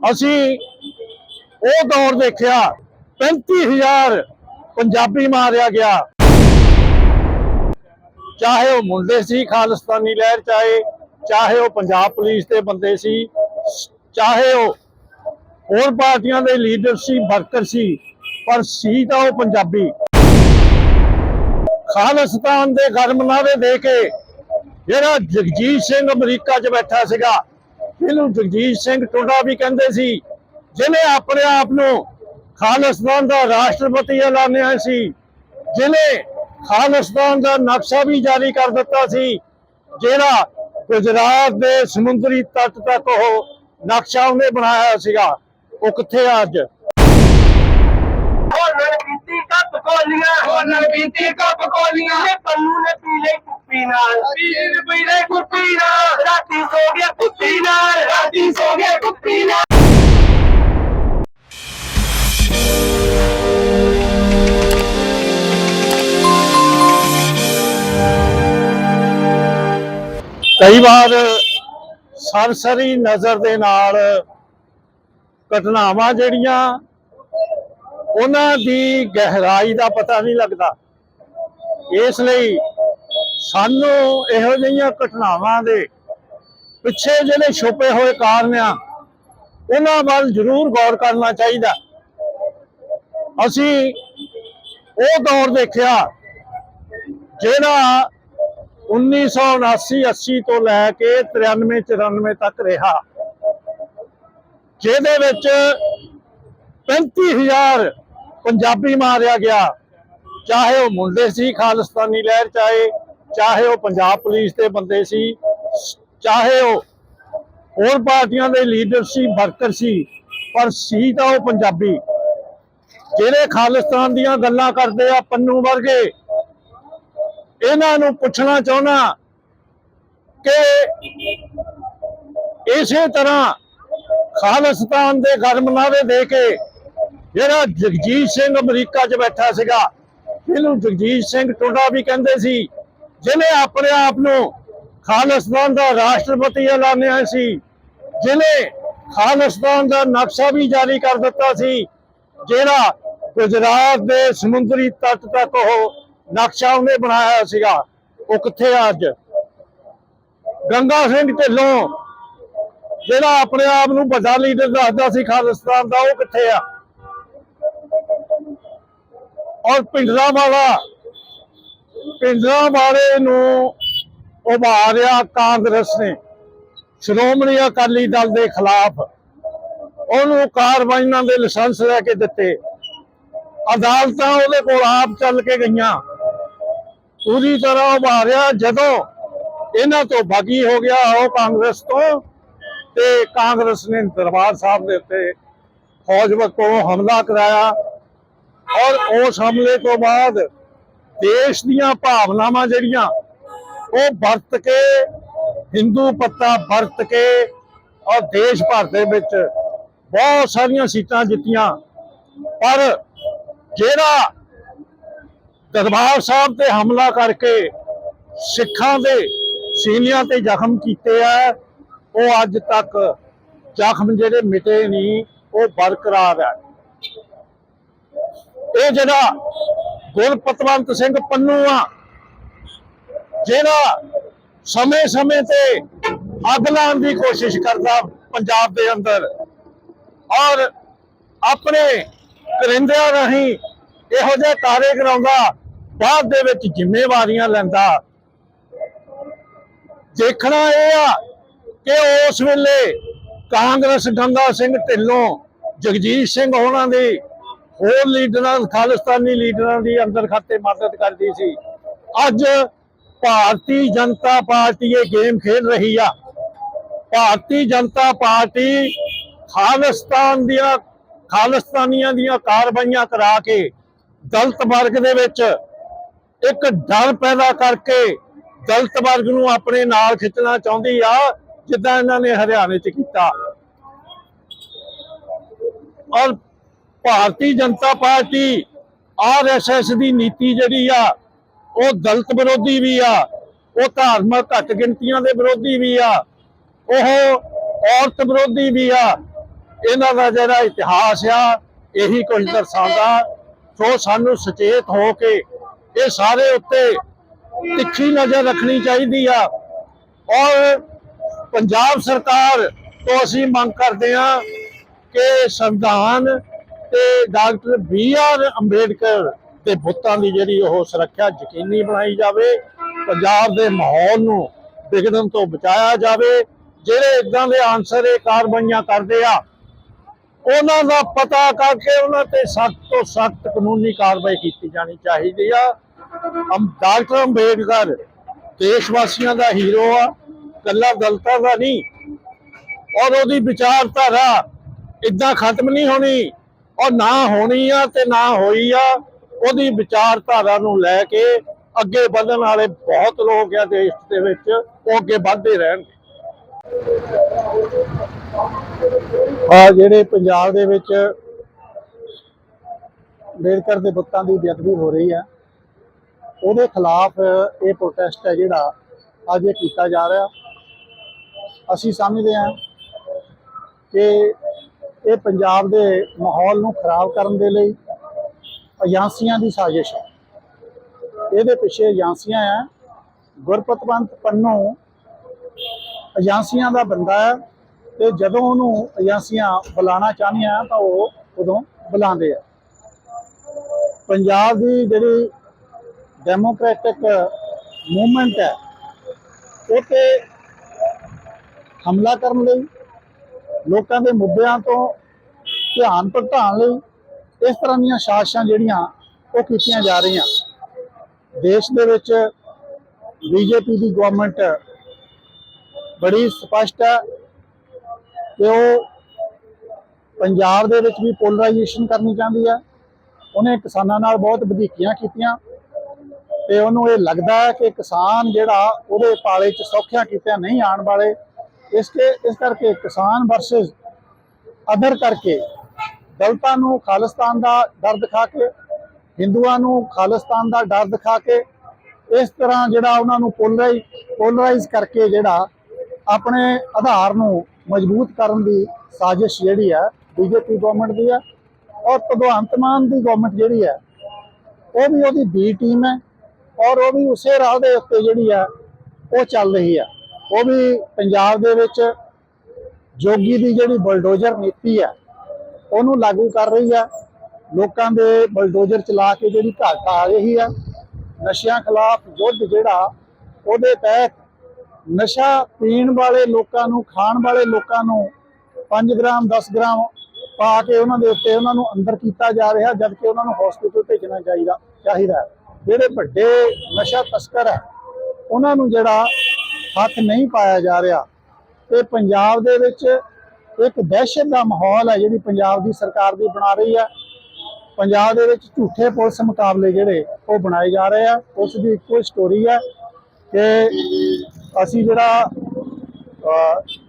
ਅਸੀਂ ਉਹ ਦੌਰ ਦੇਖਿਆ 35000 ਪੰਜਾਬੀ ਮਾਰਿਆ ਗਿਆ। ਚਾਹੇ ਉਹ ਮੁੰਡੇ ਸੀ ਖਾਲਿਸਤਾਨੀ ਲਹਿਰ ਚਾਹੇ ਚਾਹੇ ਉਹ ਪੰਜਾਬ ਪੁਲਿਸ ਦੇ ਬੰਦੇ ਸੀ, ਚਾਹੇ ਉਹ ਹੋਰ ਪਾਰਟੀਆਂ ਦੇ ਲੀਡਰ ਸੀ, ਵਰਕਰ ਸੀ, ਪਰ ਸੀ ਤਾਂ ਉਹ ਪੰਜਾਬੀ। ਖਾਲਿਸਤਾਨ ਦੇ ਗਰਮ ਗਰਮਨਾਵੇ ਦੇ ਕੇ ਜਿਹੜਾ ਜਗਜੀਤ ਸਿੰਘ ਅਮਰੀਕਾ 'ਚ ਬੈਠਾ ਸੀਗਾ ਇਹਨੂੰ ਜਗਜੀਤ ਸਿੰਘ ਟੁੰਡਾ ਵੀ ਕਹਿੰਦੇ ਸੀ ਜਿਹਨੇ ਆਪਣੇ ਆਪ ਨੂੰ ਖਾਲਿਸਤਾਨ ਦਾ ਰਾਸ਼ਟਰਪਤੀ ਐਲਾਨਿਆ ਸੀ ਜਿਹਨੇ ਖਾਲਿਸਤਾਨ ਦਾ ਨਕਸ਼ਾ ਵੀ ਜਾਰੀ ਕਰ ਦਿੱਤਾ ਸੀ ਜਿਹੜਾ ਗੁਜਰਾਤ ਦੇ ਸਮੁੰਦਰੀ ਤੱਟ ਤੱਕ ਉਹ ਨਕਸ਼ਾ ਉਹਨੇ ਬਣਾਇਆ ਸੀਗਾ ਉਹ ਕਿੱਥੇ ਆ ਅੱਜ? ਬੀਤੀ ਕੱਪ ਕੋਲੀਆਂ ਬੀਤੀ ਕੱਪ ਕੋਲੀਆਂ ਨੇ ਪੰਨੂ ਨੇ ਪੀ ਲਈ ਕੁੱਪੀ ਨਾਲ। ਪੀ ਲਈ ਕੁੱਪੀ ਕਈ ਵਾਰ ਸਰਸਰੀ ਨਜ਼ਰ ਦੇ ਨਾਲ ਘਟਨਾਵਾਂ ਜਿਹੜੀਆਂ ਉਹਨਾਂ ਦੀ ਗਹਿਰਾਈ ਦਾ ਪਤਾ ਨਹੀਂ ਲੱਗਦਾ। ਇਸ ਲਈ ਸਾਨੂੰ ਇਹੋ ਜਿਹੀਆਂ ਘਟਨਾਵਾਂ ਦੇ ਪਿੱਛੇ ਜਿਹੜੇ ਛੁਪੇ ਹੋਏ ਕਾਰਨ ਆ, ਉਹਨਾਂ ਵੱਲ ਜ਼ਰੂਰ ਗੌਰ ਕਰਨਾ ਚਾਹੀਦਾ। ਅਸੀਂ ਉਹ ਦੌਰ ਦੇਖਿਆ, ਜਿਹੜਾ 1979 80 ਤੋਂ ਲੈ ਕੇ 93 94 ਤੱਕ ਰਿਹਾ। ਜਿਹਦੇ ਵਿੱਚ 35000 ਪੰਜਾਬੀ ਮਾਰਿਆ ਗਿਆ। ਚਾਹੇ ਉਹ ਮੁੰਡੇ ਸੀ ਖਾਲਿਸਤਾਨੀ ਲਹਿਰ ਚਾਹੇ ਚਾਹੇ ਉਹ ਪੰਜਾਬ ਪੁਲਿਸ ਦੇ ਬੰਦੇ ਸੀ, ਚਾਹੇ ਉਹ ਹੋਰ ਪਾਰਟੀਆਂ ਦੇ ਲੀਡਰ ਸੀ, ਵਰਕਰ ਸੀ, ਪਰ ਸੀ ਤਾਂ ਉਹ ਪੰਜਾਬੀ। ਜਿਹੜੇ ਖਾਲਿਸਤਾਨ ਦੀਆਂ ਗੱਲਾਂ ਕਰਦੇ ਆ, ਪੰਨੂ ਵਰਗੇ ਇਹਨਾਂ ਨੂੰ ਪੁੱਛਣਾ ਚਾਹੁੰਦਾ ਕਿ ਇਸੇ ਤਰ੍ਹਾਂ ਖਾਲਿਸਤਾਨ ਦੇ ਗਰਮਨਾਵੇ ਦੇ ਕੇ ਜਿਹੜਾ ਜਗਜੀਤ ਸਿੰਘ ਅਮਰੀਕਾ 'ਚ ਬੈਠਾ ਸੀਗਾ ਇਹਨੂੰ ਜਗਜੀਤ ਸਿੰਘ ਟੁੰਡਾ ਵੀ ਕਹਿੰਦੇ ਸੀ, ਜਿਹਨੇ ਆਪਣੇ ਆਪ ਨੂੰ ਖਾਲਿਸਤਾਨ ਦਾ ਰਾਸ਼ਟਰਪਤੀ ਐਲਾਨਿਆ ਸੀ, ਜਿਹਨੇ ਖਾਲਿਸਤਾਨ ਦਾ ਨਕਸ਼ਾ ਵੀ ਜਾਰੀ ਕਰ ਦਿੱਤਾ ਸੀ, ਜਿਹੜਾ ਗੁਜਰਾਤ ਦੇ ਸਮੁੰਦਰੀ ਤੱਟ ਤੱਕ ਉਹ ਨਕਸ਼ਾ ਉਹਨੇ ਬਣਾਇਆ ਸੀਗਾ, ਉਹ ਕਿੱਥੇ ਆ ਅੱਜ? ਗੰਗਾ ਸਿੰਘ ਢਿੱਲੋਂ, ਜਿਹੜਾ ਆਪਣੇ ਆਪ ਨੂੰ ਵੱਡਾ ਲੀਡਰ ਦੱਸਦਾ ਸੀ ਖਾਲਿਸਤਾਨ ਦਾ, ਉਹ ਕਿੱਥੇ ਆ? ਔਰ ਪਿੰਡਰਾ ਵਾਲਾ ਪਿੰਡਰਾ ਵਾਲੇ ਨੂੰ ਉਭਾਰਿਆ ਕਾਂਗਰਸ ਨੇ। ਸ਼੍ਰੋਮਣੀ ਅਕਾਲੀ ਦਲ ਦੇ ਖਿਲਾਫ ਉਹਨੂੰ ਕਾਰਵਾਈਆਂ ਦੇ ਲਾਇਸੈਂਸ ਲੈ ਕੇ ਦਿੱਤੇ। ਅਦਾਲਤਾਂ ਉਹਦੇ ਕੋਲ ਆਪ ਚੱਲ ਕੇ ਗਈਆਂ। ਪੂਰੀ ਤਰ੍ਹਾਂ ਉਭਾਰਿਆ ਜਦੋਂ ਇਹਨਾਂ ਤੋਂ ਬਾਗੀ ਹੋ ਗਿਆ ਉਹ ਕਾਂਗਰਸ ਤੋਂ ਤੇ ਕਾਂਗਰਸ ਨੇ ਦਰਬਾਰ ਸਾਹਿਬ ਦੇ ਉੱਤੇ ਫੌਜ ਵੱਲੋਂ ਹਮਲਾ ਕਰਾਇਆ ਔਰ ਉਸ ਹਮਲੇ ਤੋਂ ਬਾਅਦ ਦੇਸ਼ ਦੀਆਂ ਭਾਵਨਾਵਾਂ ਜਿਹੜੀਆਂ ਉਹ ਵਰਤ ਕੇ, ਹਿੰਦੂ ਪੱਤਾ ਵਰਤ ਕੇ ਔਰ ਦੇਸ਼ ਭਰ ਦੇ ਵਿੱਚ ਬਹੁਤ ਸਾਰੀਆਂ ਸੀਟਾਂ ਜਿੱਤੀਆਂ। ਪਰ ਜਿਹੜਾ ਦਰਬਾਰ ਸਾਹਿਬ ਤੇ ਹਮਲਾ ਕਰਕੇ ਸਿੱਖਾਂ ਦੇ ਸੀਨਿਆਂ ਤੇ ਜ਼ਖਮ ਕੀਤੇ ਆ। ਉਹ ਅੱਜ ਤੱਕ ਜ਼ਖਮ ਜਿਹੜੇ ਮਿਟੇ ਨਹੀਂ, ਉਹ ਬਰਕਰਾਰ ਹੈ ਇਹ ਜਿਹੜਾ ਗੁਰਪਤਵੰਤ ਸਿੰਘ ਪੰਨੂ ਆ, ਜਿਹੜਾ ਸਮੇਂ-ਸਮੇਂ ਤੇ ਅੱਗ ਲਾਉਣ ਦੀ ਕੋਸ਼ਿਸ਼ ਕਰਦਾ ਪੰਜਾਬ ਦੇ ਅੰਦਰ ਔਰ ਆਪਣੇ ਕਰਿੰਦਿਆਂ ਰਾਹੀਂ ਇਹੋ ਜਿਹੇ ਕਾਰੇ ਕਰਾਉਂਦਾ ਬਾਅਦ ਦੇ ਵਿੱਚ ਜ਼ਿੰਮੇਵਾਰੀਆਂ ਲੈਂਦਾ। ਦੇਖਣਾ ਇਹ ਆ ਕਿ ਉਸ ਵੇਲੇ ਕਾਂਗਰਸ ਗੰਗਾ ਸਿੰਘ ਢਿੱਲੋਂ, ਜਗਜੀਤ ਸਿੰਘ ਹੋਣਾ ਦੀ ਹੋਰ ਲੀਡਰਾਂ, ਖਾਲਿਸਤਾਨੀ ਲੀਡਰਾਂ ਦੀ ਅੰਦਰ ਖਾਤੇ ਮਦਦ ਕਰਦੀ ਸੀ। ਅੱਜ ਭਾਰਤੀ ਜਨਤਾ ਪਾਰਟੀ ਇਹ ਗੇਮ ਖੇਡ ਰਹੀ ਆ। ਭਾਰਤੀ ਜਨਤਾ ਪਾਰਟੀ ਖਾਲਿਸਤਾਨ ਦੀਆਂ, ਖਾਲਿਸਤਾਨੀਆਂ ਦੀਆਂ ਕਾਰਵਾਈਆਂ ਕਰਾ ਕੇ ਦਲਤ ਵਰਗ ਦੇ ਵਿੱਚ ਇੱਕ ਡਰ ਪੈਦਾ ਕਰਕੇ ਦਲਿਤ ਵਰਗ ਨੂੰ ਆਪਣੇ ਨਾਲ ਖਿੱਚਣਾ ਚਾਹੁੰਦੀ ਆ ਜਿੱਦਾਂ ਇਹਨਾਂ ਨੇ ਹਰਿਆਣੇ 'ਚ ਕੀਤਾ। ਔਰ ਭਾਰਤੀ ਜਨਤਾ ਪਾਰਟੀ ਆਰਐਸਐਸ ਦੀ ਨੀਤੀ ਜਿਹੜੀ ਆ ਉਹ ਦਲਿਤ ਵਿਰੋਧੀ ਵੀ ਆ ਉਹ ਧਾਰਮਿਕ ਘੱਟ ਗਿਣਤੀਆਂ ਦੇ ਵਿਰੋਧੀ ਵੀ ਆ ਉਹ ਔਰਤ ਵਿਰੋਧੀ ਵੀ ਆ। ਇਹਨਾਂ ਦਾ ਜਿਹੜਾ ਇਤਿਹਾਸ ਆ ਇਹੀ ਕੁਝ ਦਰਸਾਉਂਦਾ। ਸੋ ਸਾਨੂੰ ਸੁਚੇਤ ਹੋ ਕੇ ਇਹ ਸਾਰੇ ਉੱਤੇ ਤਿੱਖੀ ਨਜ਼ਰ ਰੱਖਣੀ ਚਾਹੀਦੀ ਆ। ਔਰ ਪੰਜਾਬ ਸਰਕਾਰ ਤੋਂ ਅਸੀਂ ਮੰਗ ਕਰਦੇ ਹਾਂ ਕਿ ਸੰਵਿਧਾਨ ਤੇ ਡਾਕਟਰ ਬੀ ਆਰ ਅੰਬੇਡਕਰ ਦੇ ਬੁੱਤਾਂ ਦੀ ਜਿਹੜੀ ਉਹ ਸੁਰੱਖਿਆ ਯਕੀਨੀ ਬਣਾਈ ਜਾਵੇ, ਪੰਜਾਬ ਦੇ ਮਾਹੌਲ ਨੂੰ ਵਿਗੜਨ ਤੋਂ ਬਚਾਇਆ ਜਾਵੇ। ਜਿਹੜੇ ਇਦਾਂ ਦੇ ਆਨਸਰ ਇਹ ਕਾਰਵਾਈਆਂ ਕਰਦੇ ਆ ਉਹਨਾਂ ਦਾ ਪਤਾ ਕਰਕੇ ਉਹਨਾਂ ਤੇ ਸਖਤ ਤੋਂ ਸਖਤ ਕਾਨੂੰਨੀ ਕਾਰਵਾਈ ਕੀਤੀ ਜਾਣੀ ਚਾਹੀਦੀ ਆ। ਅਮ ਡਾਕਟਰ ਅੰਬੇਡਕਰ ਦੇਸ਼ ਵਾਸੀਆਂ ਦਾ ਹੀਰੋ ਆ ਕੱਲਾ ਦਲਤਾਂ ਦਾ ਨਹੀਂ। ਔਰ ਉਹਦੀ ਵਿਚਾਰਧਾਰਾ ਇਦਾਂ ਖਤਮ ਨਹੀਂ ਹੋਣੀ। ਔਰ ਨਾ ਹੋਣੀ ਆ ਤੇ ਨਾ ਹੋਈ ਆ, ਉਹਦੀ ਵਿਚਾਰਧਾਰਾ ਨੂੰ ਲੈ ਕੇ ਅੱਗੇ ਵਧਣ ਵਾਲੇ ਬਹੁਤ ਲੋਕ ਆ ਦੇਸ਼ ਦੇ ਵਿੱਚ, ਉਹ ਅੱਗੇ ਵਧਦੇ ਰਹਿਣਗੇ। ਆ ਜਿਹੜੇ ਪੰਜਾਬ ਦੇ ਵਿੱਚ ਅੰਬੇਦਕਰ ਦੇ ਬੁੱਤਾਂ ਦੀ ਬੇਅਦਬੀ ਹੋ ਰਹੀ ਹੈ, ਉਹਦੇ ਖਿਲਾਫ ਇਹ ਪ੍ਰੋਟੈਸਟ ਹੈ ਜਿਹੜਾ ਅੱਜ ਇਹ ਕੀਤਾ ਜਾ ਰਿਹਾ। ਅਸੀਂ ਸਮਝਦੇ ਹਾਂ ਕਿ ਇਹ ਪੰਜਾਬ ਦੇ ਮਾਹੌਲ ਨੂੰ ਖਰਾਬ ਕਰਨ ਦੇ ਲਈ ਏਜੰਸੀਆਂ ਦੀ ਸਾਜ਼ਿਸ਼ ਹੈ। ਇਹਦੇ ਪਿੱਛੇ ਏਜੰਸੀਆਂ ਹੈ ਗੁਰਪਤਵੰਤ ਪੰਨੂ ਏਜੰਸੀਆਂ ਦਾ ਬੰਦਾ ਹੈ। ਤੇ ਜਦੋਂ ਉਹਨੂੰ ਏਜੰਸੀਆਂ ਬੁਲਾਉਣਾ ਚਾਹੁੰਦੀਆਂ ਤਾਂ ਉਹ ਉਦੋਂ ਬੁਲਾਉਂਦੇ ਆ। ਪੰਜਾਬ ਦੀ ਜਿਹੜੀ ਡੈਮੋਕ੍ਰੈਟਿਕ ਮੂਵਮੈਂਟ ਹੈ ਉਹ ਤੇ ਹਮਲਾ ਕਰਨ ਲਈ, ਲੋਕਾਂ ਦੇ ਮੁੱਦਿਆਂ ਤੋਂ ਧਿਆਨ ਭਟਕਾਉਣ ਲਈ ਇਸ ਤਰ੍ਹਾਂ ਦੀਆਂ ਸਾਜ਼ਿਸ਼ਾਂ ਜਿਹੜੀਆਂ ਉਹ ਕੀਤੀਆਂ ਜਾ ਰਹੀਆਂ। ਦੇਸ਼ ਦੇ ਵਿੱਚ ਬੀਜੇਪੀ ਦੀ ਗਵਰਨਮੈਂਟ ਬੜੀ ਸਪਸ਼ਟ ਹੈ ਕਿ ਉਹ ਪੰਜਾਬ ਦੇ ਵਿੱਚ ਵੀ ਪੋਲਰਾਈਜੇਸ਼ਨ ਕਰਨੀ ਚਾਹੁੰਦੀ ਹੈ ਉਹਨੇ ਕਿਸਾਨਾਂ ਨਾਲ ਬਹੁਤ ਵਧੀਕੀਆਂ ਕੀਤੀਆਂ ਤੇ ਉਹਨੂੰ ਇਹ ਲੱਗਦਾ ਹੈ ਕਿ ਕਿਸਾਨ ਜਿਹੜਾ ਉਹਦੇ ਪਾਲੇ 'ਚ ਸੌਖਿਆਂ ਕੀਤਿਆਂ ਨਹੀਂ ਆਉਣ ਵਾਲੇ, ਇਸ ਕੇ, ਇਸ ਕਰਕੇ ਕਿਸਾਨ ਵਰਸਸ ਅਦਰ ਕਰਕੇ ਦਲਤਾਂ ਨੂੰ ਖਾਲਿਸਤਾਨ ਦਾ ਡਰ ਦਿਖਾ ਕੇ, ਹਿੰਦੂਆਂ ਨੂੰ ਖਾਲਿਸਤਾਨ ਦਾ ਡਰ ਦਿਖਾ ਕੇ, ਇਸ ਤਰ੍ਹਾਂ ਜਿਹੜਾ ਉਹਨਾਂ ਨੂੰ ਪੋਲਰਾਈਜ਼ ਪੋਲਰਾਈਜ਼ ਕਰਕੇ ਜਿਹੜਾ ਆਪਣੇ ਆਧਾਰ ਨੂੰ ਮਜ਼ਬੂਤ ਕਰਨ ਦੀ ਸਾਜ਼ਿਸ਼ ਜਿਹੜੀ ਹੈ ਬੀਜੇਪੀ ਗਵਰਨਮੈਂਟ ਦੀ ਹੈ ਔਰ ਭਗਵੰਤ ਮਾਨ ਦੀ ਗਵਰਨਮੈਂਟ ਜਿਹੜੀ ਹੈ ਉਹ ਵੀ ਉਹਦੀ ਬੀ ਟੀਮ ਹੈ ਔਰ ਉਹ ਵੀ ਉਸੇ ਰਾਹ ਦੇ ਉੱਤੇ ਜਿਹੜੀ ਹੈ ਉਹ ਚੱਲ ਰਹੀ ਹੈ ਉਹ ਵੀ ਪੰਜਾਬ ਦੇ ਵਿੱਚ ਜੋਗੀ ਦੀ ਜਿਹੜੀ ਬਲਡੋਜ਼ਰ ਨੀਤੀ ਹੈ ਉਹਨੂੰ ਲਾਗੂ ਕਰ ਰਹੀ ਹੈ ਲੋਕਾਂ ਦੇ ਬਲਡੋਜ਼ਰ ਚਲਾ ਕੇ ਜਿਹੜੀ ਘਾਟ ਆ ਰਹੀ ਹੈ ਨਸ਼ਿਆਂ ਖਿਲਾਫ ਯੁੱਧ ਜਿਹੜਾ, ਉਹਦੇ ਤਹਿਤ ਨਸ਼ਾ ਪੀਣ ਵਾਲੇ ਲੋਕਾਂ ਨੂੰ, ਖਾਣ ਵਾਲੇ ਲੋਕਾਂ ਨੂੰ 5 ਗ੍ਰਾਮ 10 ਗ੍ਰਾਮ ਪਾ ਕੇ ਉਹਨਾਂ ਦੇ ਉੱਤੇ ਉਹਨਾਂ ਨੂੰ ਅੰਦਰ ਕੀਤਾ ਜਾ ਰਿਹਾ, ਜਦਕਿ ਉਹਨਾਂ ਨੂੰ ਹਸਪੀਟਲ ਭੇਜਣਾ ਚਾਹੀਦਾ ਚਾਹੀਦਾ ਜਿਹੜੇ ਵੱਡੇ ਨਸ਼ਾ ਤਸਕਰ ਹੈ, ਉਹਨਾਂ ਨੂੰ ਜਿਹੜਾ ਹੱਥ ਨਹੀਂ ਪਾਇਆ ਜਾ ਰਿਹਾ, ਤੇ ਪੰਜਾਬ ਦੇ ਵਿੱਚ ਇੱਕ ਦਹਿਸ਼ਤ ਦਾ ਮਾਹੌਲ ਹੈ, ਜਿਹੜੀ ਪੰਜਾਬ ਦੀ ਸਰਕਾਰ ਦੀ ਬਣਾ ਰਹੀ ਹੈ। ਪੰਜਾਬ ਦੇ ਵਿੱਚ ਝੂਠੇ ਪੁਲਿਸ ਮੁਕਾਬਲੇ ਜਿਹੜੇ ਉਹ ਬਣਾਏ ਜਾ ਰਹੇ ਆ, ਉਸ ਦੀ ਇੱਕੋ ਸਟੋਰੀ ਹੈ ਕਿ ਅਸੀਂ ਜਿਹੜਾ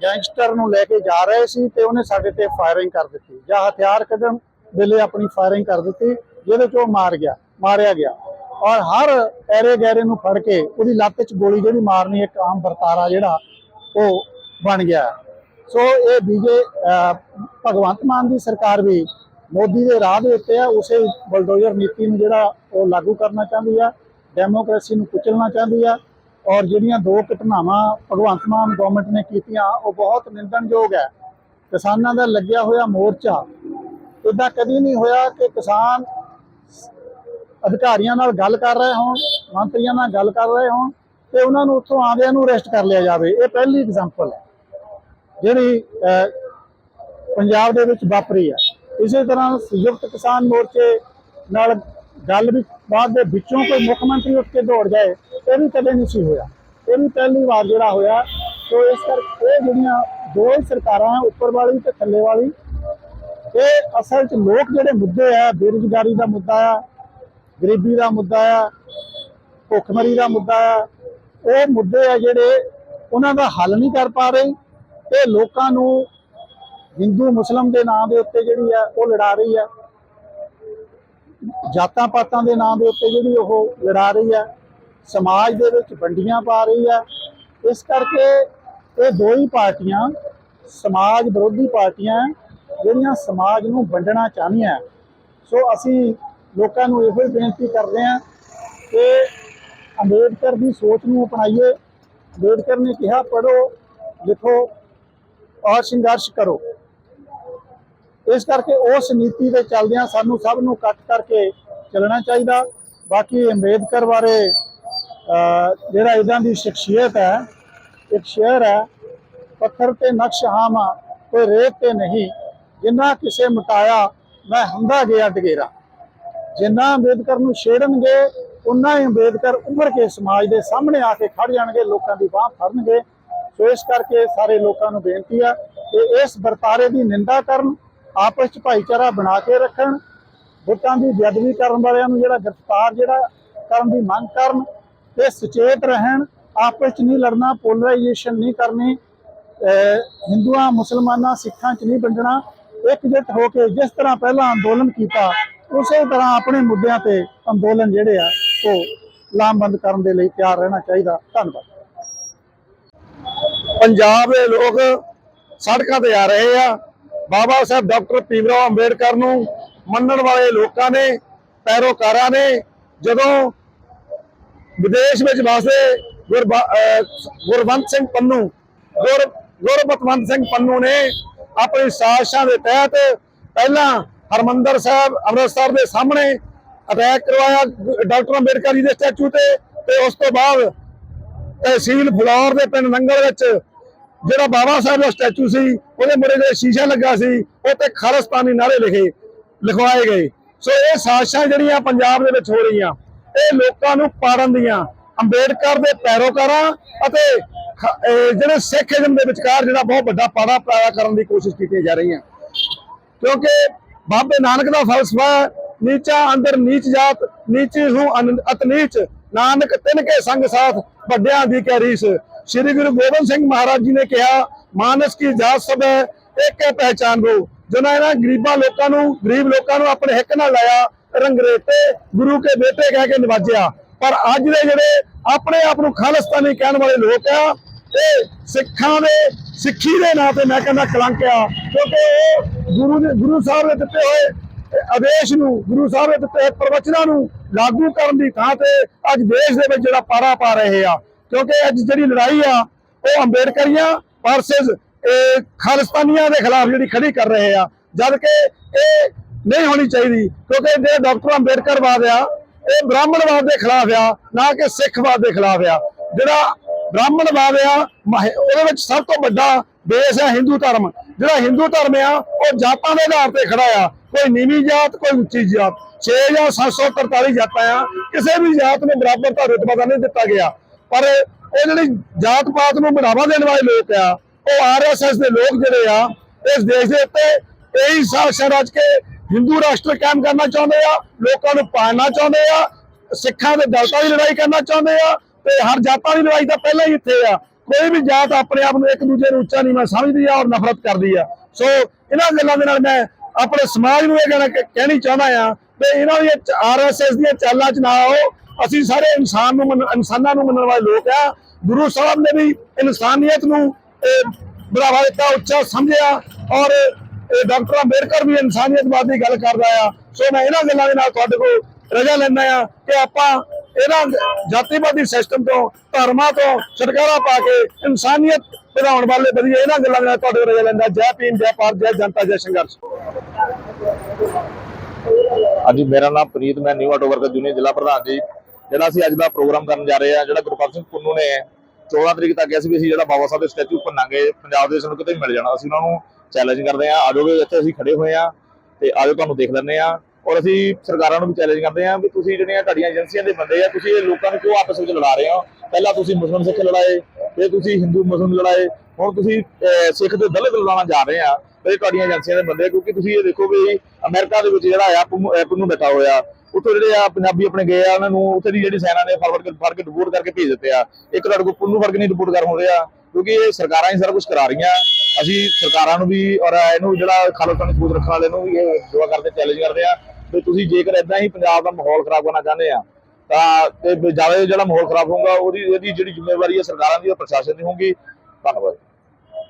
ਗੈਂਗਸਟਰ ਨੂੰ ਲੈ ਕੇ ਜਾ ਰਹੇ ਸੀ ਤੇ ਉਹਨੇ ਸਾਡੇ ਤੇ ਫਾਇਰਿੰਗ ਕਰ ਦਿੱਤੀ। ਜਾਂ ਹਥਿਆਰ ਕੱਢਣ ਵੇਲੇ ਆਪਣੀ ਫਾਇਰਿੰਗ ਕਰ ਦਿੱਤੀ, ਜਿਹਦੇ ਚ ਉਹ ਮਾਰ ਗਿਆ, ਮਾਰਿਆ ਗਿਆ। ਔਰ ਹਰ ਐਰੇ ਗੈਰੇ ਨੂੰ ਫੜ ਕੇ ਉਹਦੀ ਲੱਤ 'ਚ ਗੋਲੀ ਜਿਹੜੀ ਮਾਰਨੀ ਇੱਕ ਆਮ ਵਰਤਾਰਾ ਜਿਹੜਾ, ਉਹ ਬਣ ਗਿਆ। ਸੋ ਇਹ ਬੀਜੇ ਭਗਵੰਤ ਮਾਨ ਦੀ ਸਰਕਾਰ ਵੀ ਮੋਦੀ ਦੇ ਰਾਹ ਦੇ ਉੱਤੇ ਆ, ਉਸੇ ਬਲਡੋਜ਼ਰ ਨੀਤੀ ਨੂੰ ਜਿਹੜਾ ਉਹ ਲਾਗੂ ਕਰਨਾ ਚਾਹੁੰਦੀ ਆ, ਡੈਮੋਕ੍ਰੇਸੀ ਨੂੰ ਕੁਚਲਣਾ ਚਾਹੁੰਦੀ ਆ। ਔਰ ਜਿਹੜੀਆਂ ਦੋ ਘਟਨਾਵਾਂ ਭਗਵੰਤ ਮਾਨ ਗਵਰਨਮੈਂਟ ਨੇ ਕੀਤੀਆਂ, ਉਹ ਬਹੁਤ ਨਿੰਦਣਯੋਗ ਹੈ। ਕਿਸਾਨਾਂ ਦਾ ਲੱਗਿਆ ਹੋਇਆ ਮੋਰਚਾ ਇਦਾਂ ਕਦੀ ਨਹੀਂ ਹੋਇਆ ਕਿ ਕਿਸਾਨ ਅਧਿਕਾਰੀਆਂ ਨਾਲ ਗੱਲ ਕਰ ਰਹੇ ਹੋਣ, ਮੰਤਰੀਆਂ ਨਾਲ ਗੱਲ ਕਰ ਰਹੇ ਹੋਣ ਤੇ ਉਹਨਾਂ ਨੂੰ ਉੱਥੋਂ ਆਉਂਦਿਆਂ ਨੂੰ ਅਰੈਸਟ ਕਰ ਲਿਆ ਜਾਵੇ। ਇਹ ਪਹਿਲੀ ਐਗਜ਼ਾਮਪਲ ਹੈ, ਜਿਹੜੀ ਪੰਜਾਬ ਦੇ ਵਿੱਚ ਵਾਪਰੀ ਹੈ। ਇਸੇ ਤਰ੍ਹਾਂ ਸੰਯੁਕਤ ਕਿਸਾਨ ਮੋਰਚੇ ਨਾਲ ਗੱਲ ਵੀ ਬਾਅਦ ਦੇ ਵਿੱਚੋਂ ਕੋਈ ਮੁੱਖ ਮੰਤਰੀ ਉੱਠ ਕੇ ਦੌੜ ਜਾਏ, ਇਹ ਵੀ ਕਦੇ ਨਹੀਂ ਸੀ ਹੋਇਆ। ਇਹ ਵੀ ਪਹਿਲੀ ਵਾਰ ਜਿਹੜਾ ਹੋਇਆ, ਸੋ ਇਸ ਕਰਕੇ ਇਹ ਜਿਹੜੀਆਂ ਦੋ ਹੀ ਸਰਕਾਰਾਂ, ਉੱਪਰ ਵਾਲੀ ਤੇ ਥੱਲੇ ਵਾਲੀ, ਇਹ ਅਸਲ 'ਚ ਲੋਕ ਜਿਹੜੇ ਮੁੱਦੇ ਆ, ਬੇਰੁਜ਼ਗਾਰੀ ਦਾ ਮੁੱਦਾ ਆ, ਗਰੀਬੀ ਦਾ ਮੁੱਦਾ ਆ, ਭੁੱਖਮਰੀ ਦਾ ਮੁੱਦਾ ਆ ਉਹ ਮੁੱਦੇ ਆ ਜਿਹੜੇ ਉਹਨਾਂ ਦਾ ਹੱਲ ਨਹੀਂ ਕਰ ਪਾ ਰਹੀ। ਤੇ ਲੋਕਾਂ ਨੂੰ ਹਿੰਦੂ, ਮੁਸਲਮ ਦੇ ਨਾਂ ਦੇ ਉੱਤੇ ਜਿਹੜੀ ਆ, ਉਹ ਲੜਾ ਰਹੀ ਆ। ਜਾਤਾਂ ਪਾਤਾਂ ਦੇ ਨਾਂ ਦੇ ਉੱਤੇ ਜਿਹੜੀ ਉਹ ਲੜਾ ਰਹੀ ਹੈ, ਸਮਾਜ ਦੇ ਵਿੱਚ ਵੰਡੀਆਂ ਪਾ ਰਹੀ ਹੈ। ਇਸ ਕਰਕੇ ਇਹ ਦੋ ਹੀ ਪਾਰਟੀਆਂ, ਸਮਾਜ ਵਿਰੋਧੀ ਪਾਰਟੀਆਂ ਜਿਹੜੀਆਂ ਸਮਾਜ ਨੂੰ ਵੰਡਣਾ ਚਾਹੁੰਦੀਆਂ ਸੋ ਅਸੀਂ ਲੋਕਾਂ ਨੂੰ ਇਹੋ ਹੀ ਬੇਨਤੀ ਕਰਦੇ ਹਾਂ ਕਿ ਅੰਬੇਡਕਰ ਦੀ ਸੋਚ ਨੂੰ ਅਪਣਾਈਏ। ਅੰਬੇਡਕਰ ਨੇ ਕਿਹਾ ਪੜੋ ਲਿਖੋ ਔਰ ਸੰਘਰਸ਼ ਕਰੋ। ਇਸ ਕਰਕੇ ਉਸ ਨੀਤੀ ਦੇ ਚੱਲਦਿਆਂ ਸਾਨੂੰ ਸਭ ਨੂੰ ਕੱਟ ਕਰਕੇ ਚੱਲਣਾ ਚਾਹੀਦਾ। ਬਾਕੀ ਅੰਬੇਦਕਰ ਬਾਰੇ ਜਿਹੜਾ ਇਦਾਂ ਦੀ ਸ਼ਖਸੀਅਤ ਹੈ, ਇੱਕ ਸ਼ੇਰ ਹੈ, ਪੱਥਰ ਤੇ ਨਕਸ਼ ਹਾਮਾ ਕੋਈ ਰੇਤ ਤੇ ਨਹੀਂ। ਜਿੰਨਾ ਕਿਸੇ ਮਟਾਇਆ, ਮੈਂ ਹੁੰਦਾ ਗਿਆ ਡਗੇਰਾ। ਜਿੰਨਾ ਅੰਬੇਦਕਰ ਨੂੰ ਛੇੜਨਗੇ ਉਨਾ ਹੀ ਅੰਬੇਦਕਰ ਉਭਰ ਕੇ ਸਮਾਜ ਦੇ ਸਾਹਮਣੇ ਆ ਕੇ ਖੜ ਜਾਣਗੇ, ਲੋਕਾਂ ਦੀ ਬਾਹ ਫੜਨਗੇ। ਸੋ ਇਸ ਕਰਕੇ ਸਾਰੇ ਲੋਕਾਂ ਨੂੰ ਬੇਨਤੀ ਆ ਕਿ ਇਸ ਵਰਤਾਰੇ ਦੀ ਨਿੰਦਾ ਕਰਨ ਆਪਸ ਵਿੱਚ ਭਾਈਚਾਰਾ ਬਣਾ ਕੇ ਰੱਖਣ, ਵੋਟਾਂ ਦੀ ਬੇਅਦਬੀ ਕਰਨ ਵਾਲਿਆਂ ਨੂੰ ਜਿਹੜਾ ਗ੍ਰਿਫਤਾਰ ਜਿਹੜਾ ਕਰਨ ਦੀ ਮੰਗ ਕਰਨ ਤੇ ਸੁਚੇਤ ਰਹਿਣ, ਆਪਸ ਵਿੱਚ ਨਹੀਂ ਲੜਨਾ ਪੋਲਰਾਈਜੇਸ਼ਨ ਨਹੀਂ ਕਰਨੀ ਹਿੰਦੂਆਂ, ਮੁਸਲਮਾਨਾਂ, ਸਿੱਖਾਂ ਚ ਨਹੀਂ ਵੰਡਣਾ, ਇਕਜੁੱਟ ਹੋ ਕੇ ਜਿਸ ਤਰ੍ਹਾਂ ਪਹਿਲਾਂ ਅੰਦੋਲਨ ਕੀਤਾ, ਉਸੇ ਤਰ੍ਹਾਂ ਆਪਣੇ ਮੁੱਦਿਆਂ ਤੇ ਅੰਦੋਲਨ ਜਿਹੜੇ ਆ, ਉਹ ਲਾਮਬੰਦ ਕਰਨ ਦੇ ਲਈ ਤਿਆਰ ਰਹਿਣਾ ਚਾਹੀਦਾ। ਧੰਨਵਾਦ। ਪੰਜਾਬ ਦੇ ਲੋਕ ਸੜਕਾਂ ਤੇ ਆ ਰਹੇ ਆ। ਬਾਬਾ ਸਾਹਿਬ ਡਾਕਟਰ ਭੀਮਰਾਓ ਅੰਬੇਡਕਰ ਨੂੰ ਮੰਨਣ ਵਾਲੇ ਲੋਕਾਂ ਨੇ, ਪੈਰੋਕਾਰਾਂ ਨੇ, ਜਦੋਂ ਵਿਦੇਸ਼ ਵਿੱਚ ਵਸਦੇ ਗੁਰਬਾ- ਗੁਰਵੰਤ ਸਿੰਘ ਪੰਨੂ, ਗੁਰ ਗੁਰਪਤਵੰਤ ਸਿੰਘ ਪੰਨੂ ਨੇ ਆਪਣੀ ਸਾਜ਼ਿਸ਼ਾਂ ਦੇ ਤਹਿਤ ਪਹਿਲਾਂ ਹਰਮੰਦਰ ਸਾਹਿਬ ਅੰਮ੍ਰਿਤਸਰ ਦੇ ਸਾਹਮਣੇ ਅਟੈਕ ਕਰਵਾਇਆ ਡਾਕਟਰ ਅੰਬੇਡਕਰ ਜੀ ਦੇ ਸਟੈਚੂ ਤੇ ਤੇ ਉਸ ਤੋਂ ਬਾਅਦ ਤਹਿਸੀਲ ਫਲੌਰ ਦੇ ਪਿੰਡ ਨੰਗਲ ਵਿੱਚ ਜਿਹੜਾ ਬਾਬਾ ਸਾਹਿਬ ਦਾ ਸਟੈਚੂ ਸੀ ਉਹਦੇ ਮੁਰੇ ਦੇ ਸ਼ੀਸ਼ਾ ਲੱਗਾ ਸੀ ਉਹ ਤੇ ਖਾਲਿਸਤਾਨੀ ਨਾਰੇ ਲਿਖੇ ਲਿਖਵਾਏ ਗਏ। ਸੋ ਇਹ ਸਾਜ਼ਿਸ਼ਾਂ ਜਿਹੜੀਆਂ ਪੰਜਾਬ ਦੇ ਵਿੱਚ ਹੋ ਰਹੀਆਂ ਇਹ ਲੋਕਾਂ ਨੂੰ ਪਾੜਨ ਦੀਆਂ ਅੰਬੇਡਕਰ ਦੇ ਪੈਰੋਕਾਰਾਂ ਅਤੇ ਜਿਹੜੇ ਸਿੱਖ ਇਜ਼ਮ ਦੇ ਵਿਚਕਾਰ ਜਿਹੜਾ ਬਹੁਤ ਵੱਡਾ ਪਾੜਾ ਪੈਦਾ ਕਰਨ ਦੀ ਕੋਸ਼ਿਸ਼ ਕੀਤੀ ਜਾ ਰਹੀ ਹੈ ਕਿਉਂਕਿ ਬਾਬੇ ਨਾਨਕ ਦਾ ਫਲਸਫਾ ਹੈ, ਨੀਚਾ ਅੰਦਰ ਨੀਚ ਜਾਤ ਨੀਚੀ ਹੂੰ ਅਤਨੀਚ ਨਾਨਕ ਤਿਨ ਕੇ ਸੰਗ ਸਾਥ ਵੱਡਿਆਂ ਦੀ ਕੈ ਸ੍ਰੀ ਗੁਰੂ ਗੋਬਿੰਦ ਸਿੰਘ ਮਹਾਰਾਜ ਜੀ ਨੇ ਕਿਹਾ, ਮਾਨਸ ਕੀ ਜਾਤ ਸਭ ਹੈ, ਇੱਕ ਹੈ ਪਹਿਚਾਨ ਰੋ। ਜਿਨ੍ਹਾਂ ਇਹਨਾਂ ਗਰੀਬਾਂ ਲੋਕਾਂ ਨੂੰ, ਗਰੀਬ ਲੋਕਾਂ ਨੂੰ ਆਪਣੇ ਹਿੱਕ ਨਾਲ ਲਾਇਆ ਰੰਗਰੇਟੇ ਗੁਰੂ ਕੇ ਬੇਟੇ ਕਹਿ ਕੇ ਨਿਵਾਜਿਆ। ਪਰ ਅੱਜ ਦੇ ਜਿਹੜੇ ਆਪਣੇ ਆਪ ਨੂੰ ਖਾਲਿਸਤਾਨੀ ਕਹਿਣ ਵਾਲੇ ਲੋਕ ਆ, ਇਹ ਸਿੱਖਾਂ ਦੇ, ਸਿੱਖੀ ਦੇ ਨਾਂ ਤੇ ਮੈਂ ਕਹਿੰਦਾ ਕਲੰਕ ਆ, ਕਿਉਂਕਿ ਉਹ ਗੁਰੂ ਦੇ ਗੁਰੂ ਸਾਹਿਬ ਦੇ ਦਿੱਤੇ ਹੋਏ ਆਦੇਸ਼ ਨੂੰ, ਗੁਰੂ ਸਾਹਿਬ ਦੇ ਦਿੱਤੇ ਪ੍ਰਵਚਨਾਂ ਨੂੰ ਲਾਗੂ ਕਰਨ ਦੀ ਥਾਂ ਤੇ ਅੱਜ ਦੇਸ਼ ਦੇ ਵਿੱਚ ਜਿਹੜਾ ਪਾਰਾ ਪਾ ਰਹੇ ਆ। ਕਿਉਂਕਿ ਅੱਜ ਜਿਹੜੀ ਲੜਾਈ ਆ, ਉਹ ਅੰਬੇਡਕਰੀਆਂ ਵਰਸਸ ਖਾਲਿਸਤਾਨੀਆਂ ਦੇ ਖਿਲਾਫ ਜਿਹੜੀ ਖੜੀ ਕਰ ਰਹੇ ਆ। ਜਦ ਕਿ ਇਹ ਨਹੀਂ ਹੋਣੀ ਚਾਹੀਦੀ, ਕਿਉਂਕਿ ਜੇ ਡਾਕਟਰ ਅੰਬੇਡਕਰਵਾਦ ਆ, ਇਹ ਬ੍ਰਾਹਮਣਵਾਦ ਦੇ ਖਿਲਾਫ ਆ, ਨਾ ਕਿ ਸਿੱਖਵਾਦ ਦੇ ਖਿਲਾਫ ਆ। ਜਿਹੜਾ ਬ੍ਰਾਹਮਣਵਾਦ ਆ, ਮਹ- ਉਹਦੇ ਵਿੱਚ ਸਭ ਤੋਂ ਵੱਡਾ ਬੇਸ ਹੈ ਹਿੰਦੂ ਧਰਮ। ਜਿਹੜਾ ਹਿੰਦੂ ਧਰਮ ਆ, ਉਹ ਜਾਤਾਂ ਦੇ ਆਧਾਰ ਤੇ ਖੜਾ ਆ। ਕੋਈ ਨੀਵੀਂ ਜਾਤ, ਕੋਈ ਉੱਚੀ ਜਾਤ। 6 ਜਾਂ 743 ਜਾਤਾਂ ਆ, ਕਿਸੇ ਵੀ ਜਾਤ ਨੂੰ ਬਰਾਬਰ ਦਾ ਰੁਤਬਾ ਨਹੀਂ ਦਿੱਤਾ ਗਿਆ। ਪਰ ਇਹ ਜਿਹੜੀ ਜਾਤ ਪਾਤ ਨੂੰ ਬੜਾਵਾ ਦੇਣ ਵਾਲੇ ਲੋਕ ਆ, ਉਹ ਆਰਐਸਐਸ ਦੇ ਲੋਕ ਜਿਹੜੇ ਆ, ਇਸ ਦੇਸ਼ ਦੇ ਉੱਤੇ ਇਹੀ ਸਾਜ਼ਿਸ਼ ਰਚ ਕੇ ਹਿੰਦੂ ਰਾਸ਼ਟਰ ਕਾਇਮ ਕਰਨਾ ਚਾਹੁੰਦੇ ਆ, ਲੋਕਾਂ ਨੂੰ ਪਾੜਨਾ ਚਾਹੁੰਦੇ ਆ, ਸਿੱਖਾਂ ਦੇ ਦਲਤਾਂ ਦੀ ਲੜਾਈ ਕਰਨਾ ਚਾਹੁੰਦੇ ਆ ਤੇ ਹਰ ਜਾਤਾਂ ਦੀ ਲੜਾਈ ਤਾਂ ਪਹਿਲਾਂ ਹੀ ਇੱਥੇ ਆ। ਕੋਈ ਵੀ ਜਾਤ ਆਪਣੇ ਆਪ ਨੂੰ ਇੱਕ ਦੂਜੇ ਨੂੰ ਉੱਚਾ ਨਹੀਂ ਮੈਂ ਸਮਝਦੀ ਆ ਔਰ ਨਫ਼ਰਤ ਕਰਦੀ ਆ। ਸੋ ਇਹਨਾਂ ਗੱਲਾਂ ਦੇ ਨਾਲ ਮੈਂ ਆਪਣੇ ਸਮਾਜ ਨੂੰ ਇਹ ਕਹਿਣਾ ਕਹਿਣੀ ਚਾਹੁੰਦਾ ਆ ਕਿ ਇਹਨਾਂ ਦੀ ਆਰਐਸਐਸ ਦੀਆਂ ਚਾਲਾਂ 'ਚ ਨਾ ਆਓ। ਅਸੀਂ ਸਾਰੇ ਇਨਸਾਨ ਨੂੰ ਮੰਨ- ਇਨਸਾਨਾਂ ਨੂੰ ਮੰਨਣ ਵਾਲੇ ਲੋਕ ਆ ਗੁਰੂ ਸਾਹਿਬ ਨੇ ਵੀ ਇਨਸਾਨੀਅਤ ਨੂੰ ਇਹ, ਬੜਾਵਾ ਦਿੱਤਾ ਉੱਚਾ ਸਮਝਿਆ ਔਰ ਡਾਕਟਰ ਅੰਬੇਡਕਰ ਵੀ ਇਨਸਾਨੀਅਤਵਾਦ ਦੀ ਗੱਲ ਕਰਦਾ ਆ। ਸੋ ਮੈਂ ਇਹਨਾਂ ਗੱਲਾਂ ਦੇ ਨਾਲ ਤੁਹਾਡੇ ਕੋਲ ਰਜਾ ਲੈਂਦਾ ਆ ਕਿ ਆਪਾਂ ਇਹਨਾਂ ਜਾਤੀਵਾਦੀ ਸਿਸਟਮ ਤੋਂ ਧਰਮਾਂ ਤੋਂ ਛੁਟਕਾਰਾ ਪਾ ਕੇ ਇਨਸਾਨੀਅਤ ਵਧਾਉਣ ਵਾਲੇ ਵਧੀਆ ਇਹਨਾਂ ਗੱਲਾਂ ਦੇ ਨਾਲ ਤੁਹਾਡੇ ਕੋਲ ਰਜਾ ਲੈਂਦਾ ਜੈ ਭੀਮ ਜੈ ਭਾਰਤ ਜੈ ਜਨਤਾ ਜੈ ਸੰਘਰਸ਼। ਹਾਂਜੀ ਮੇਰਾ ਨਾਮ ਪ੍ਰੀਤ ਮੈਂ ਨਿਊ ਆਟੋ ਵਰਕਰ ਯੂਨੀਅਨ ਜ਼ਿਲ੍ਹਾ ਪ੍ਰਧਾਨ ਜੀ। ਜਿਹੜਾ ਅਸੀਂ ਅੱਜ ਦਾ ਪ੍ਰੋਗਰਾਮ ਕਰਨ ਜਾ ਰਹੇ ਹਾਂ ਜਿਹੜਾ ਗੁਰਬਖਸ਼ ਸਿੰਘ ਪੁੰਨੂ ਨੇ 14 ਤਰੀਕ ਤੱਕ ਕਿਹਾ ਵੀ ਅਸੀਂ ਜਿਹੜਾ ਬਾਬਾ ਸਾਹਿਬ ਦੇ ਸਟੈਚੂ ਭੰਨਾਂਗੇ ਪੰਜਾਬ ਦੇ ਸਾਨੂੰ ਕਿਤੇ ਮਿਲ ਜਾਣਾ। ਅਸੀਂ ਉਹਨਾਂ ਨੂੰ ਚੈਲੰਜ ਕਰਦੇ ਹਾਂ। ਆਜੋਗੇ ਇੱਥੇ ਅਸੀਂ ਖੜੇ ਹੋਏ ਹਾਂ ਤੇ ਆਜੋ ਤੁਹਾਨੂੰ ਦੇਖ ਲੈਂਦੇ ਹਾਂ। ਔਰ ਅਸੀਂ ਸਰਕਾਰਾਂ ਨੂੰ ਵੀ ਚੈਲੰਜ ਕਰਦੇ ਹਾਂ ਵੀ ਤੁਸੀਂ ਜਿਹੜੀਆਂ ਤੁਹਾਡੀਆਂ ਏਜੰਸੀਆਂ ਦੇ ਬੰਦੇ ਆ ਤੁਸੀਂ ਇਹ ਲੋਕਾਂ ਨੂੰ ਕਿਉਂ ਆਪਸ ਵਿੱਚ ਲੜਾ ਰਹੇ ਹੋ? ਪਹਿਲਾਂ ਤੁਸੀਂ ਮੁਸਲਮਾਨ ਸਿੱਖ ਲੜਾਏ ਫਿਰ ਤੁਸੀਂ ਹਿੰਦੂ ਮੁਸਲਮਾਨ ਲੜਾਏ। ਹੁਣ ਤੁਸੀਂ ਅਹ, ਸਿੱਖ ਤੇ ਦਲਿਤ ਲੜਾਉਣਾ ਜਾ ਰਹੇ ਆ ਤੇ ਤੁਹਾਡੀਆਂ ਏਜੰਸੀਆਂ ਦੇ ਬੰਦੇ, ਕਿਉਂਕਿ ਤੁਸੀਂ ਇਹ ਦੇਖੋ ਵੀ ਅਮਰੀਕਾ ਦੇ ਵਿੱਚ ਜਿਹੜਾ ਆ, ਪੁੰਨੂ ਬੈਠਾ ਹੋਇਆ। ਉੱਥੋਂ ਜਿਹੜੇ ਆ ਪੰਜਾਬੀ ਆਪਣੇ ਗਏ ਆ, ਉਹਨਾਂ ਨੂੰ ਉੱਥੇ ਦੀ ਜਿਹੜੀ ਸੈਨਾ ਨੇ ਫਾਰਵਰਡ ਕਰ ਫੜ ਕੇ ਡਿਪੋਰਟ ਕਰਕੇ ਭੇਜ ਦਿੱਤੇ ਆ। ਇੱਕ ਤੁਹਾਡੇ ਕੋਲ ਪੁੰਨੂ ਫੜ ਨਹੀਂ ਡਿਪੋਰਟ ਕਰ ਹੁੰਦੇ ਆ, ਕਿਉਂਕਿ ਇਹ ਸਰਕਾਰਾਂ ਹੀ ਸਾਰਾ ਕੁਝ ਕਰਾ ਰਹੀਆਂ। ਅਸੀਂ ਸਰਕਾਰਾਂ ਨੂੰ ਵੀ ਔਰ ਇਹਨੂੰ ਜਿਹੜਾ ਖਾਲਿਸਤਾਨੀ ਸਬੂਤ ਰੱਖਣ ਵਾਲੇ ਨੂੰ ਵੀ ਇਹ ਦੁਆ ਕਰਦੇ ਚੈਲੰਜ ਕਰਦੇ ਆ ਵੀ ਤੁਸੀਂ ਜੇਕਰ ਇਦਾਂ ਹੀ ਪੰਜਾਬ ਦਾ ਮਾਹੌਲ ਖਰਾਬ ਕਰਨਾ ਚਾਹੁੰਦੇ ਆ, ਤਾਂ ਤੇ ਜ਼ਿਆਦਾ ਜਿਹੜਾ ਮਾਹੌਲ ਖਰਾਬ ਹੋਊਗਾ, ਉਹਦੀ ਇਹਦੀ ਜਿਹੜੀ ਜ਼ਿੰਮੇਵਾਰੀ ਹੈ ਸਰਕਾਰਾਂ ਦੀ ਔਰ ਪ੍ਰਸ਼ਾਸਨ ਦੀ ਹੋਊਗੀ। ਧੰਨਵਾਦ।